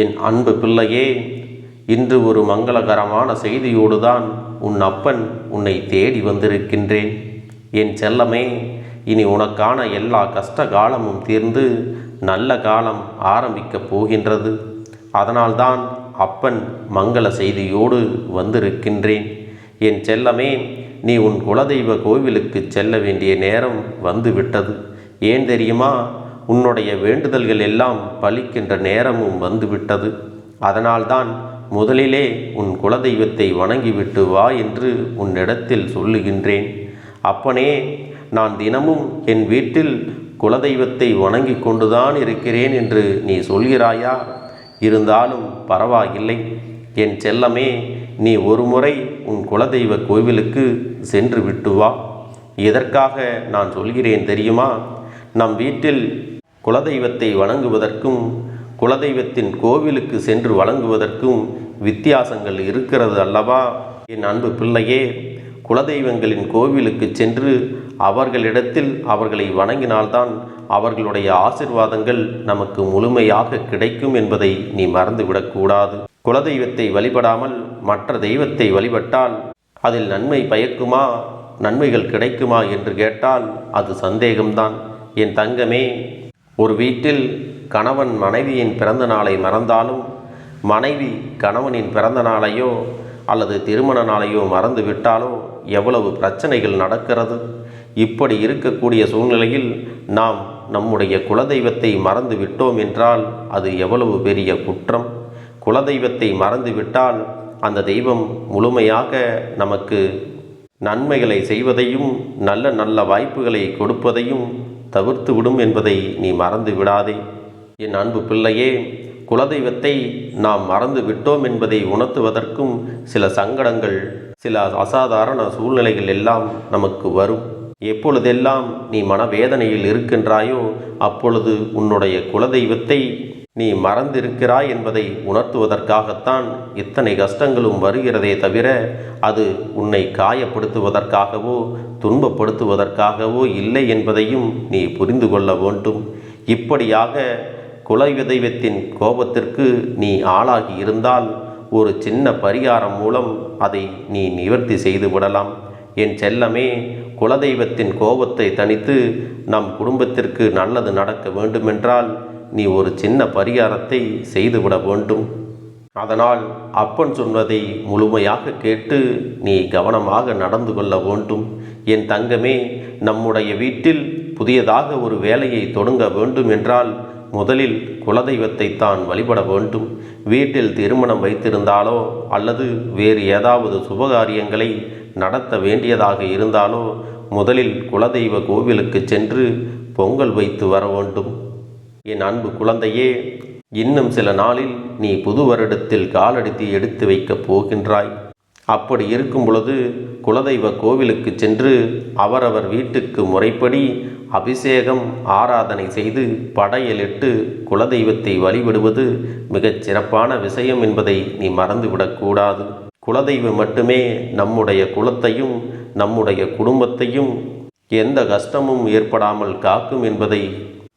என் அன்பு பிள்ளையே இன்று ஒரு மங்களகரமான செய்தியோடு தான் உன் அப்பன் உன்னை தேடி வந்திருக்கின்றேன். என் செல்லமே இனி உனக்கான எல்லா கஷ்ட காலமும் தீர்ந்து நல்ல காலம் ஆரம்பிக்கப் போகின்றது. அதனால்தான் அப்பன் மங்கள செய்தியோடு வந்திருக்கின்றேன். என் செல்லமே நீ உன் குலதெய்வ கோவிலுக்கு செல்ல வேண்டிய நேரம் வந்துவிட்டது. ஏன் தெரியுமா? உன்னுடைய வேண்டுதல்கள் எல்லாம் பலிக்கின்ற நேரமும் வந்துவிட்டது. அதனால்தான் முதலிலே உன் குலதெய்வத்தை வணங்கிவிட்டு வா என்று உன்னிடத்தில் சொல்லுகின்றேன். அப்பனே நான் தினமும் என் வீட்டில் குலதெய்வத்தை வணங்கி கொண்டுதான் இருக்கிறேன் என்று நீ சொல்கிறாயா? இருந்தாலும் பரவாயில்லை. என் செல்லமே நீ ஒருமுறை உன் குலதெய்வ கோவிலுக்கு சென்று விட்டு வா. எதற்காக நான் சொல்கிறேன் தெரியுமா? நம் வீட்டில் குலதெய்வத்தை வணங்குவதற்கும் குலதெய்வத்தின் கோவிலுக்கு சென்று வழங்குவதற்கும் வித்தியாசங்கள் இருக்கிறது அல்லவா? என் அன்பு பிள்ளையே குலதெய்வங்களின் கோவிலுக்கு சென்று அவர்களிடத்தில் அவர்களை வணங்கினால்தான் அவர்களுடைய ஆசிர்வாதங்கள் நமக்கு முழுமையாக கிடைக்கும் என்பதை நீ மறந்துவிடக்கூடாது குலதெய்வத்தை வழிபடாமல் மற்ற தெய்வத்தை வழிபட்டால் அதில் நன்மை பயக்குமா? நன்மைகள் கிடைக்குமா என்று கேட்டால் அது சந்தேகம்தான். என் தங்கமே ஒரு வீட்டில் கணவன் மனைவியின் பிறந்த நாளை மறந்தாலும் மனைவி கணவனின் பிறந்த நாளையோ அல்லது திருமண நாளையோ மறந்து விட்டாலோ எவ்வளவு பிரச்சனைகள் நடக்கிறது? இப்படி இருக்கக்கூடிய சூழ்நிலையில் நாம் நம்முடைய குலதெய்வத்தை மறந்து விட்டோம் என்றால் அது எவ்வளவு பெரிய குற்றம்? குலதெய்வத்தை மறந்து விட்டால் அந்த தெய்வம் முழுமையாக நமக்கு நன்மைகளை செய்வதையும் நல்ல நல்ல வாய்ப்புகளை கொடுப்பதையும் தவிர்த்து விடும் என்பதை நீ மறந்து விடாதே. என் அன்பு பிள்ளையே குலதெய்வத்தை நாம் மறந்து விட்டோம் என்பதை உணர்த்துவதற்கும் சில சங்கடங்கள் சில அசாதாரண சூழ்நிலைகள் எல்லாம் நமக்கு வரும். எப்பொழுதெல்லாம் நீ மனவேதனையில் இருக்கின்றாயோ அப்பொழுது உன்னுடைய குலதெய்வத்தை நீ மறந்திருக்கிறாய் என்பதை உணர்த்துவதற்காகத்தான் இத்தனை கஷ்டங்களும் வருகிறதே தவிர அது உன்னை காயப்படுத்துவதற்காகவோ துன்பப்படுத்துவதற்காகவோ இல்லை என்பதையும் நீ புரிந்து கொள்ள வேண்டும். இப்படியாக குலதெய்வத்தின் கோபத்திற்கு நீ ஆளாகி இருந்தால் ஒரு சின்ன பரிகாரம் மூலம் அதை நீ நிவர்த்தி செய்து விடலாம். என் செல்லமே குலதெய்வத்தின் கோபத்தை தனித்து நம் குடும்பத்திற்கு நல்லது நடக்க வேண்டுமென்றால் நீ ஒரு சின்ன பரிகாரத்தை செய்துவிட வேண்டும். அதனால் அப்பன் சொன்னதை முழுமையாக கேட்டு நீ கவனமாக நடந்து கொள்ள வேண்டும். என் தங்கமே நம்முடைய வீட்டில் புதியதாக ஒரு வேலையை தொடங்க வேண்டும் என்றால் முதலில் குலதெய்வத்தை தான் வழிபட வேண்டும். வீட்டில் திருமணம் வைத்திருந்தாலோ அல்லது வேறு ஏதாவது சுபகாரியங்களை நடத்த வேண்டியதாக இருந்தாலோ முதலில் குலதெய்வ கோவிலுக்கு சென்று பொங்கல் வைத்து வர வேண்டும். என் அன்பு குழந்தையே இன்னும் சில நாளில் நீ புது வருடத்தில் காலடித்து எடுத்து வைக்கப் போகின்றாய். அப்படி இருக்கும் பொழுது குலதெய்வ கோவிலுக்கு சென்று அவரவர் வீட்டுக்கு முறைப்படி அபிஷேகம் ஆராதனை செய்து படையலிட்டு குலதெய்வத்தை வழிபடுவது மிகச் சிறப்பான விஷயம் என்பதை நீ மறந்துவிடக்கூடாது குலதெய்வம் மட்டுமே நம்முடைய குலத்தையும் நம்முடைய குடும்பத்தையும் எந்த கஷ்டமும் ஏற்படாமல் காக்கும் என்பதை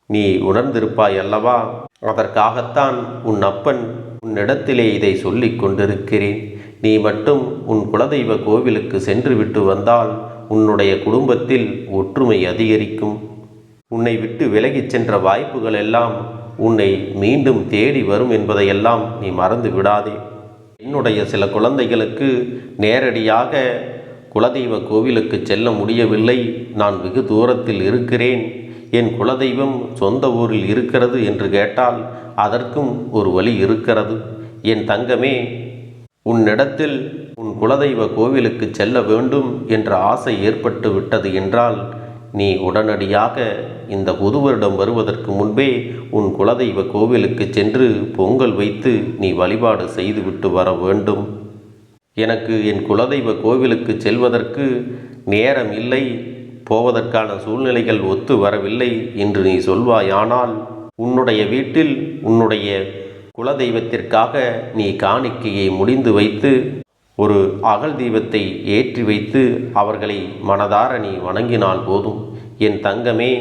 நீ உணர்ந்திருப்பாய் அல்லவா? அதற்காகத்தான் உன் அப்பன் உன்னிடத்திலே இதை சொல்லிக் கொண்டிருக்கிறேன். நீ மட்டும் உன் குலதெய்வ கோவிலுக்கு சென்று விட்டு வந்தால் உன்னுடைய குடும்பத்தில் ஒற்றுமை அதிகரிக்கும். உன்னை விட்டு விலகிச் சென்ற வாய்ப்புகள் எல்லாம் உன்னை மீண்டும் தேடி வரும் என்பதையெல்லாம் நீ மறந்து விடாதே. என்னுடைய சில குழந்தைகளுக்கு நேரடியாக குலதெய்வ கோவிலுக்கு செல்ல முடியவில்லை. நான் வெகு தூரத்தில் இருக்கிறேன். என் குலதெய்வம் சொந்த ஊரில் இருக்கிறது என்று கேட்டால் அதற்கும் ஒரு வழி இருக்கிறது. என் தங்கமே உன்னிடத்தில் உன் குலதெய்வ கோவிலுக்கு செல்ல வேண்டும் என்ற ஆசை ஏற்பட்டு விட்டது என்றால் நீ உடனடியாக இந்த புது வருடம் வருவதற்கு முன்பே உன் குலதெய்வ கோவிலுக்கு சென்று பொங்கல் வைத்து நீ வழிபாடு செய்துவிட்டு வர வேண்டும். எனக்கு என் குலதெய்வ கோவிலுக்கு செல்வதற்கு நேரம் இல்லை. போவதற்கான சூழ்நிலைகள் ஒத்து வரவில்லை என்று நீ சொல்வாயானால் உன்னுடைய வீட்டில் உன்னுடைய குலதெய்வத்திற்காக நீ காணிக்கையை முடிந்து வைத்து ஒரு அகல் தீபத்தை ஏற்றி வைத்து அவர்களை மனதார நீ வணங்கினால் போதும். என் தங்கமே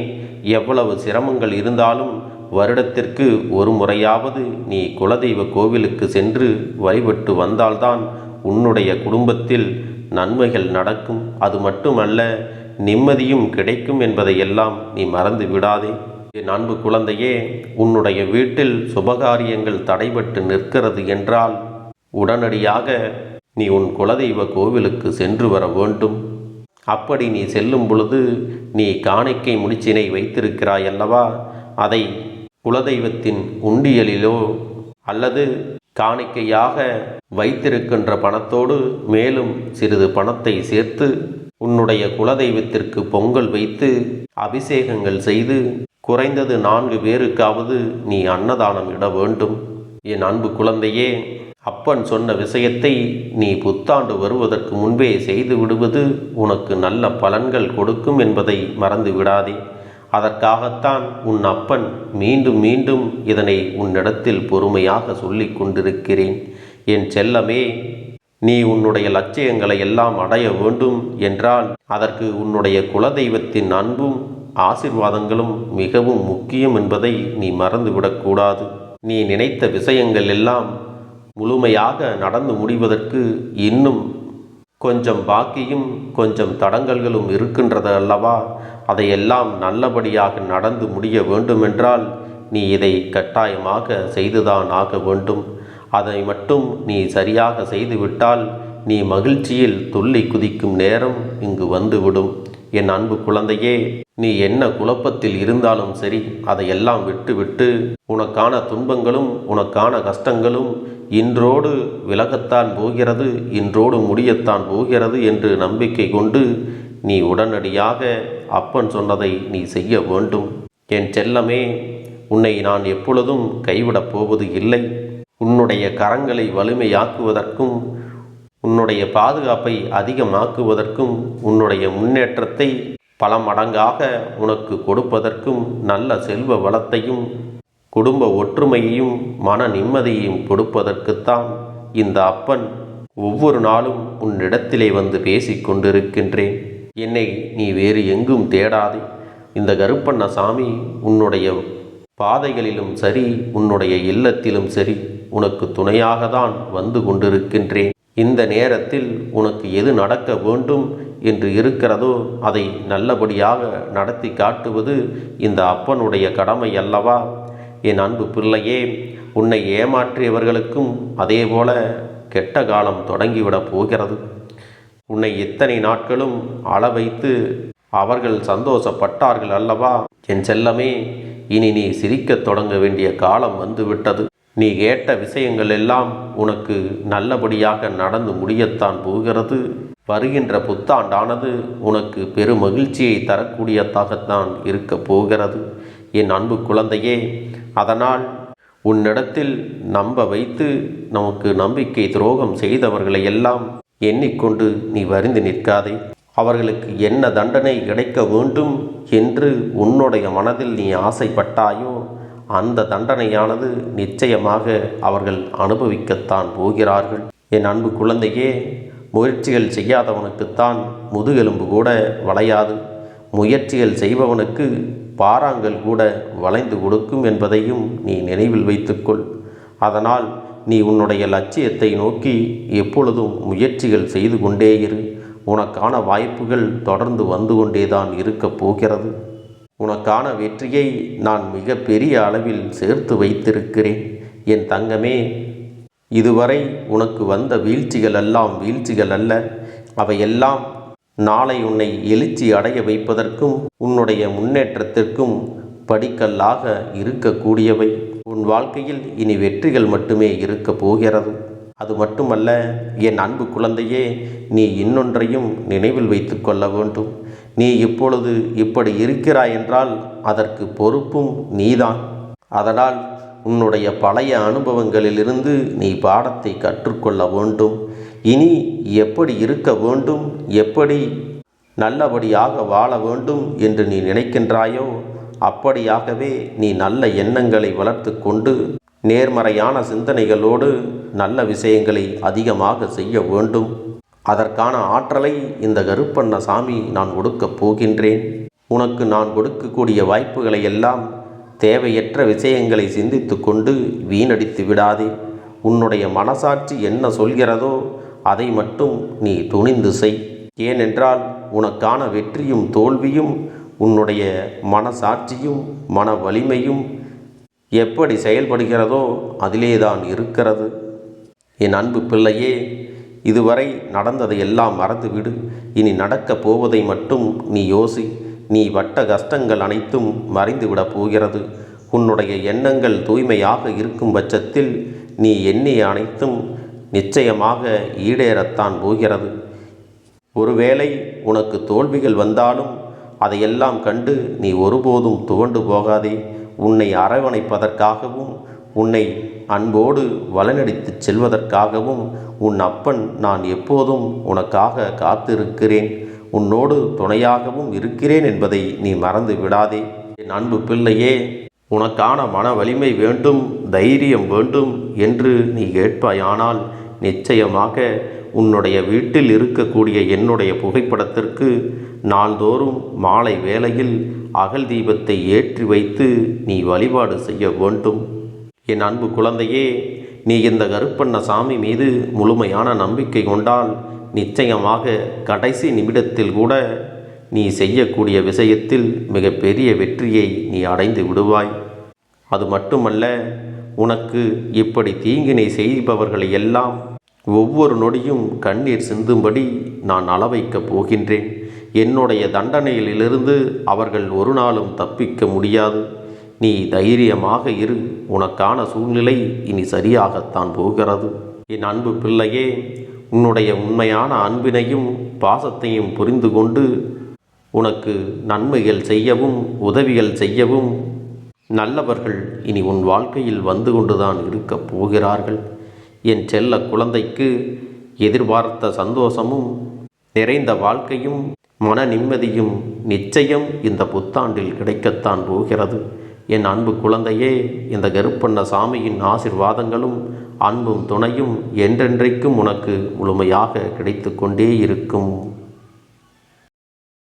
எவ்வளவு சிரமங்கள் இருந்தாலும் வருடத்திற்கு ஒரு முறையாவது நீ குலதெய்வ கோவிலுக்கு சென்று வழிபட்டு வந்தால்தான் உன்னுடைய குடும்பத்தில் நன்மைகள் நடக்கும். அது மட்டுமல்ல நிம்மதியும் கிடைக்கும் என்பதையெல்லாம் நீ மறந்து விடாதே. என் அன்பு குழந்தையே உன்னுடைய வீட்டில் சுபகாரியங்கள் தடைபட்டு நிற்கிறது என்றால் உடனடியாக நீ உன் குலதெய்வ கோவிலுக்கு சென்று வர வேண்டும். அப்படி நீ செல்லும் பொழுது நீ காணிக்கை முடிச்சினை வைத்திருக்கிறாய் அல்லவா? அதை குலதெய்வத்தின் உண்டியலிலோ அல்லது காணிக்கையாக வைத்திருக்கின்ற பணத்தோடு மேலும் சிறிது பணத்தை சேர்த்து உன்னுடைய குலதெய்வத்திற்கு பொங்கல் வைத்து அபிஷேகங்கள் செய்து குறைந்தது நான்கு பேருக்காவது நீ அன்னதானம் இட வேண்டும். என் அன்பு குழந்தையே அப்பன் சொன்ன விஷயத்தை நீ புத்தாண்டு வருவதற்கு முன்பே செய்து விடுவது உனக்கு நல்ல பலன்கள் கொடுக்கும் என்பதை மறந்து விடாதே. அதற்காகத்தான் உன் அப்பன் மீண்டும் மீண்டும் இதனை உன்னிடத்தில் பொறுமையாக சொல்லிக் கொண்டிருக்கிறேன். என் செல்லமே நீ உன்னுடைய லட்சியங்களை எல்லாம் அடைய வேண்டும் என்றால் அதற்கு உன்னுடைய குலதெய்வத்தின் அன்பும் ஆசிர்வாதங்களும் மிகவும் முக்கியம் என்பதை நீ மறந்துவிடக்கூடாது நீ நினைத்த விஷயங்கள் எல்லாம் முழுமையாக நடந்து முடிவதற்கு இன்னும் கொஞ்சம் பாக்கியும் கொஞ்சம் தடங்கல்களும் இருக்கின்றது அல்லவா? அதையெல்லாம் நல்லபடியாக நடந்து முடிய வேண்டுமென்றால் நீ இதை கட்டாயமாக செய்துதான் ஆக வேண்டும். அதை மட்டும் நீ சரியாக செய்துவிட்டால் நீ மகிழ்ச்சியில் துள்ளி குதிக்கும் நேரம் இங்கு வந்துவிடும். என் அன்பு குழந்தையே நீ என்ன குழப்பத்தில் இருந்தாலும் சரி அதையெல்லாம் விட்டுவிட்டு உனக்கான துன்பங்களும் உனக்கான கஷ்டங்களும் இன்றோடு விலகத்தான் போகிறது இன்றோடு முடியத்தான் போகிறது என்று நம்பிக்கை கொண்டு நீ உடனடியாக அப்பன் சொன்னதை நீ செய்ய வேண்டும். என் செல்லமே உன்னை நான் எப்பொழுதும் கைவிடப் போவது இல்லை. உன்னுடைய கரங்களை வலிமையாக்குவதற்கும் உன்னுடைய பாதுகாப்பை அதிகமாக்குவதற்கும் உன்னுடைய முன்னேற்றத்தை பல மடங்காக உனக்கு கொடுப்பதற்கும் நல்ல செல்வ வளத்தையும் குடும்ப ஒற்றுமையையும் மன நிம்மதியையும் கொடுப்பதற்குத்தான் இந்த அப்பன் ஒவ்வொரு நாளும் உன்னிடத்திலே வந்து பேசிக் கொண்டிருக்கின்றேன். என்னை நீ வேறு எங்கும் தேடாதே. இந்த கருப்பண்ண சாமி உன்னுடைய பாதைகளிலும் சரி உன்னுடைய இல்லத்திலும் சரி உனக்கு துணையாக தான் வந்து கொண்டிருக்கின்றேன். இந்த நேரத்தில் உனக்கு எது நடக்க வேண்டும் என்று இருக்கிறதோ அதை நல்லபடியாக நடத்தி காட்டுவது இந்த அப்பனுடைய கடமை அல்லவா? என் அன்பு பிள்ளையே உன்னை ஏமாற்றியவர்களுக்கும் அதேபோல கெட்ட காலம் தொடங்கிவிடப் போகிறது. உன்னை இத்தனை நாட்களும் அள வைத்து அவர்கள் சந்தோஷப்பட்டார்கள் அல்லவா? என் செல்லமே இனி நீ சிரிக்கத் தொடங்க வேண்டிய காலம் வந்துவிட்டது. நீ கேட்ட விஷயங்கள் எல்லாம் உனக்கு நல்லபடியாக நடந்து முடியத்தான் போகிறது. வருகின்ற புத்தாண்டானது உனக்கு பெரும் மகிழ்ச்சியை தரக்கூடியதாகத்தான் இருக்கப் போகிறது. என் அன்பு குழந்தையே அதனால் உன்னிடத்தில் நம்ப வைத்து நமக்கு நம்பிக்கை துரோகம் செய்தவர்களை எல்லாம் எண்ணிக்கொண்டு நீ வருந்து நிற்காதே. அவர்களுக்கு என்ன தண்டனை கிடைக்க வேண்டும் என்று உன்னுடைய மனதில் நீ ஆசைப்பட்டாயோ அந்த தண்டனையானது நிச்சயமாக அவர்கள் அனுபவிக்கத்தான் போகிறார்கள். என் அன்பு குழந்தையே முயற்சிகள் செய்யாதவனுக்குத்தான் முதுகெலும்பு கூட வளையாது. முயற்சிகள் செய்பவனுக்கு பாறாங்கல் கூட வளைந்து கொடுக்கும் என்பதையும் நீ நினைவில் வைத்துக்கொள். அதனால் நீ உன்னுடைய லட்சியத்தை நோக்கி எப்பொழுதும் முயற்சிகள் செய்து கொண்டே இரு. உனக்கான வாய்ப்புகள் தொடர்ந்து வந்து கொண்டே தான் இருக்கப் போகிறது. உனக்கான வெற்றியை நான் மிக பெரிய அளவில் சேர்த்து வைத்திருக்கிறேன். என் தங்கமே இதுவரை உனக்கு வந்த வீழ்ச்சிகள் எல்லாம் வீழ்ச்சிகள் அல்ல. அவையெல்லாம் நாளை உன்னை எழுச்சி அடைய வைப்பதற்கும் உன்னுடைய முன்னேற்றத்திற்கும் படிக்கல்லாக இருக்கக்கூடியவை. உன் வாழ்க்கையில் இனி வெற்றிகள் மட்டுமே இருக்கப் போகிறது. அது மட்டுமல்ல என் அன்பு குழந்தையே நீ இன்னொன்றையும் நினைவில் வைத்து கொள்ள வேண்டும். நீ இப்பொழுது இப்படி இருக்கிறாய் என்றால் அதற்கு பொறுப்பும் நீதான். அதனால் உன்னுடைய பழைய அனுபவங்களிலிருந்து நீ பாடத்தை கற்றுக்கொள்ள வேண்டும். இனி எப்படி இருக்க வேண்டும் எப்படி நல்லபடியாக வாழ வேண்டும் என்று நீ நினைக்கின்றாயோ அப்படியாகவே நீ நல்ல எண்ணங்களை வளர்த்து கொண்டு நேர்மறையான சிந்தனைகளோடு நல்ல விஷயங்களை அதிகமாக செய்ய வேண்டும். அதற்கான ஆற்றலை இந்த கருப்பண்ண சாமி நான் கொடுக்கப் போகின்றேன். உனக்கு நான் கொடுக்கக்கூடிய வாய்ப்புகளை எல்லாம் தேவையற்ற விஷயங்களை சிந்தித்து கொண்டு வீணடித்து விடாதே. உன்னுடைய மனசாட்சி என்ன சொல்கிறதோ அதை மட்டும் நீ துணிந்து செய். ஏனென்றால் உனக்கான வெற்றியும் தோல்வியும் உன்னுடைய மனசாட்சியும் மன வலிமையும் எப்படி செயல்படுகிறதோ அதிலே தான் இருக்கிறது. என் அன்பு பிள்ளையே இதுவரை நடந்ததை எல்லாம் மறந்துவிடு. இனி நடக்கப் போவதை மட்டும் நீ யோசி. நீ வட்ட கஷ்டங்கள் அனைத்தும் மறைந்துவிடப் போகிறது. உன்னுடைய எண்ணங்கள் தூய்மையாக இருக்கும் பட்சத்தில் நீ எண்ணிய அனைத்தும் நிச்சயமாக ஈடேறத்தான் போகிறது. ஒருவேளை உனக்கு தோல்விகள் வந்தாலும் அதையெல்லாம் கண்டு நீ ஒருபோதும் துவண்டு போகாதே. உன்னை அரவணைப்பதற்காகவும் உன்னை அன்போடு வளநடித்துச் செல்வதற்காகவும் உன் அப்பன் நான் எப்போதும் உனக்காக காத்திருக்கிறேன். உன்னோடு துணையாகவும் இருக்கிறேன் என்பதை நீ மறந்து விடாதே. என் அன்பு பிள்ளையே உனக்கான மன வலிமை வேண்டும் தைரியம் வேண்டும் என்று நீ கேட்பாயானால் நிச்சயமாக உன்னுடைய வீட்டில் இருக்கக்கூடிய என்னுடைய புகைப்படத்திற்கு நாள்தோறும் மாலை வேளையில் அகல் தீபத்தை ஏற்றி வைத்து நீ வழிபாடு செய்ய வேண்டும். என் அன்பு குழந்தையே நீ இந்த கருப்பண்ண சாமி மீது முழுமையான நம்பிக்கை கொண்டால் நிச்சயமாக கடைசி நிமிடத்தில் கூட நீ செய்யக்கூடிய விஷயத்தில் மிகப்பெரிய வெற்றியை நீ அடைந்து விடுவாய். அது மட்டுமல்ல உனக்கு இப்படி தீங்கினை செய்பவர்களை எல்லாம் ஒவ்வொரு நொடியும் கண்ணீர் சிந்தும்படி நான் அளவைக்கப் போகின்றேன். என்னுடைய தண்டனையிலிருந்து அவர்கள் ஒரு நாளும் தப்பிக்க முடியாது. நீ தைரியமாக இரு உனக்கான சூழ்நிலை இனி சரியாகத்தான் போகிறது. என் அன்பு பிள்ளையே உன்னுடைய உண்மையான அன்பினையும் பாசத்தையும் புரிந்து கொண்டு உனக்கு நன்மைகள் செய்யவும் உதவிகள் செய்யவும் நல்லவர்கள் இனி உன் வாழ்க்கையில் வந்து கொண்டுதான் இருக்கப் போகிறார்கள். என் செல்ல குழந்தைக்கு எதிர்பார்த்த சந்தோஷமும் நிறைந்த வாழ்க்கையும் மன நிம்மதியும் நிச்சயம் இந்த புத்தாண்டில் கிடைக்கத்தான் போகிறது. என் அன்பு குழந்தையே இந்த கருப்பண்ண சாமியின் ஆசிர்வாதங்களும் அன்பும் துணையும் என்றென்றைக்கும் உனக்கு முழுமையாக கிடைத்து கொண்டே இருக்கும்.